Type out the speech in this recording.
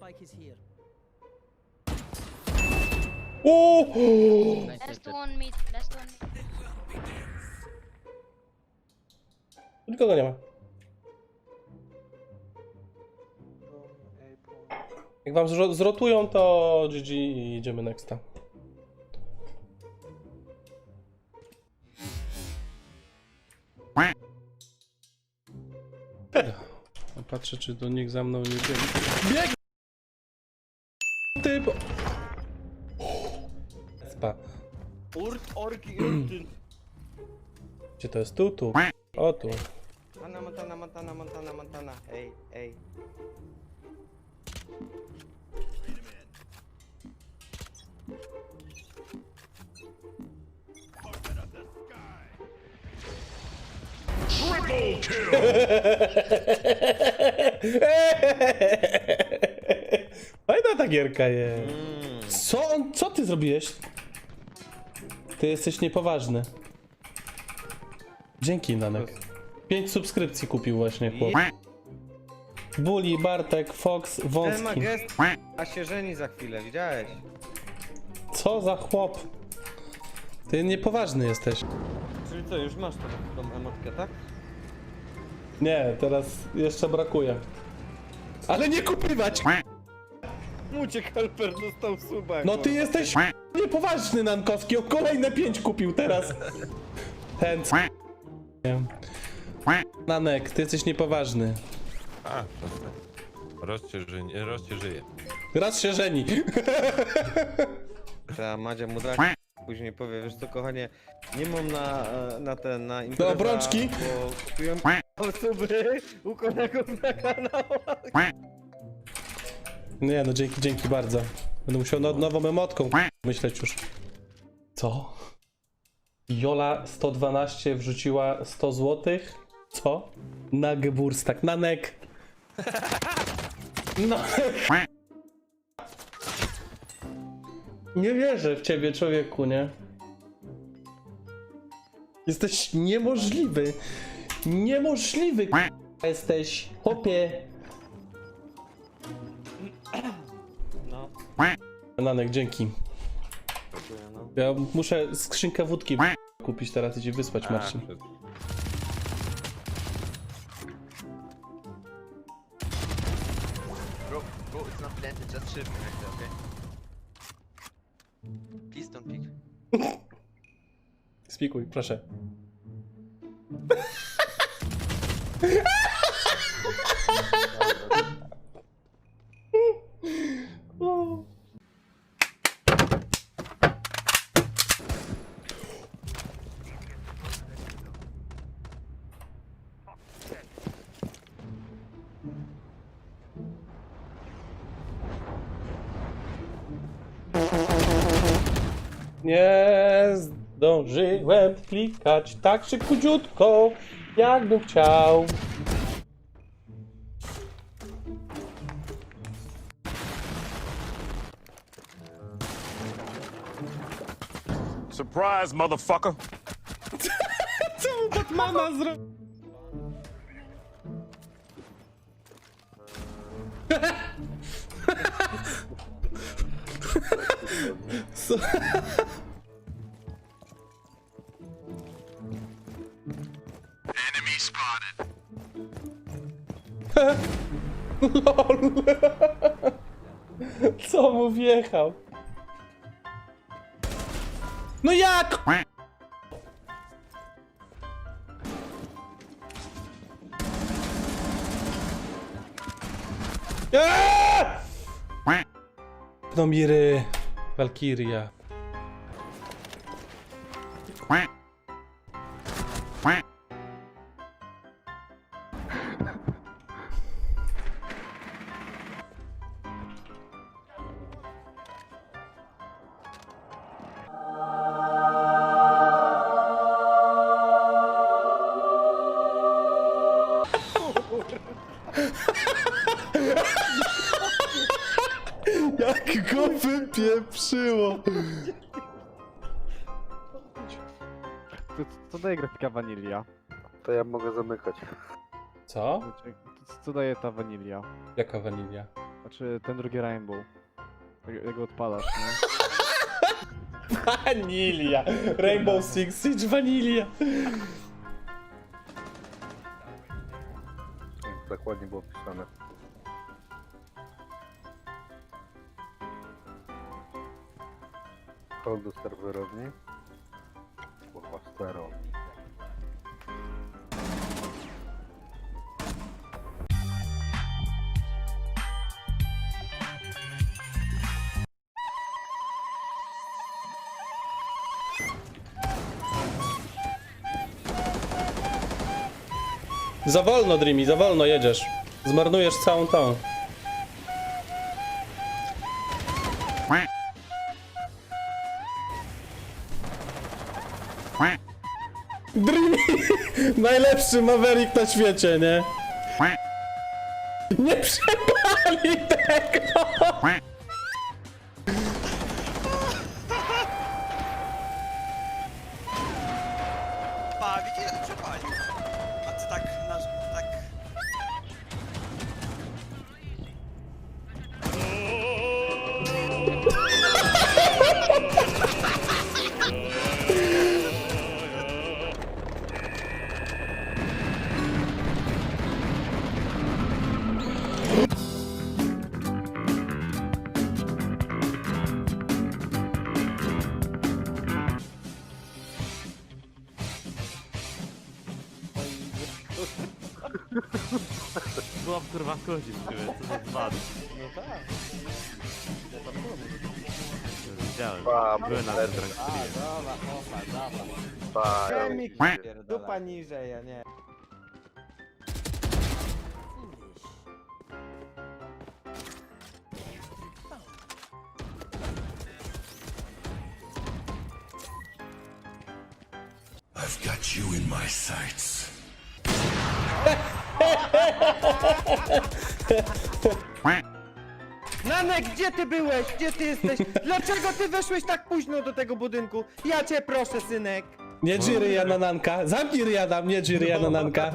spike is here. O! Last one mid, last one mid. Nikogo nie ma. Jak wam zro- zrotują, to GG i idziemy nexta. Patrzę, czy do nich za mną nie biegnie. Bieg! Spa. Urt, orki, urtyn. Gdzie to jest? Tu, tu. O, tu. Montana, Montana, Montana, Montana, Montana. Ej, ej. Fajna ta gierka jest. Co on, co ty zrobiłeś? Ty jesteś niepoważny. Dzięki, Nanek. Pięć subskrypcji kupił właśnie chłop. Bully, Bartek, Fox, Ten ma Wąski. gest, a się żeni za chwilę, widziałeś? Co za chłop? Ty niepoważny jesteś. Czyli co, już masz tą, tą emotkę, tak? Nie, teraz jeszcze brakuje. Ale nie kupywać! Muciek Helper dostał suba. No ty jesteś niepoważny, Nankowski. O kolejne pięć kupił teraz. Ten c... Nanek, ty jesteś niepoważny. A. Roz cię, żyje, roz cię żyje. Raz się żeni. Ta Madzia Mudra później powie, wiesz co kochanie, nie mam na, e, na ten, na imprezę, No, obrączki. bo kupiłem osoby u kolegów na kanałach. Nie no, dzięki, dzięki bardzo. Będę musiał nad nową emotką myśleć już. Co? Jola 112 wrzuciła 100 zł. Co? Na Geburstak, na nek. No. Nie wierzę w ciebie, człowieku, nie? Jesteś niemożliwy. Niemożliwy k***a, jesteś. Chłopie. Nanek, dzięki. dziękuję, no. Ja muszę skrzynkę wódki kupić teraz i ci wysłać, A, Marcin. przed- Bro, bro, it's not planted, just shift me right there, okay? Please don't peek. Spikuj, proszę. Nie zdążyłem klikać tak szybciutko, jakbym chciał. Surprise, motherfucker. Co mu Batmana zrobił? Co? LOL. Co mu wjechał? No jak? Eee! Zdomir Valkyria. Go wypieprzyło! To, co daje grafika wanilia? To ja mogę zamykać. Co? Co daje ta wanilia? Jaka wanilia? Znaczy ten drugi Rainbow. Jak, jak go odpalasz, nie? Vanilia. Rainbow Six Siege Vanilla. Tak ładnie było pisane. Kod do serwerowni. Kurwa, sterowni. Za wolno, Dreamy, za wolno jedziesz. Zmarnujesz całą tą. Dreamy! Najlepszy Maverick na świecie, nie? Nie przepali tego! Byłam kurwa kozi w tyłu, co za dwa. No tak. Widziałem. Pa, Były na tym A, dobra, opa, dobra. pa, Chemik, dupa niżej, ja nie. Nanek, gdzie ty byłeś? Gdzie ty jesteś? Dlaczego ty weszłeś tak późno do tego budynku? Ja cię proszę, synek. Nie dżiry Janananka. Zamknij ryjada, nie dżiry Janananka.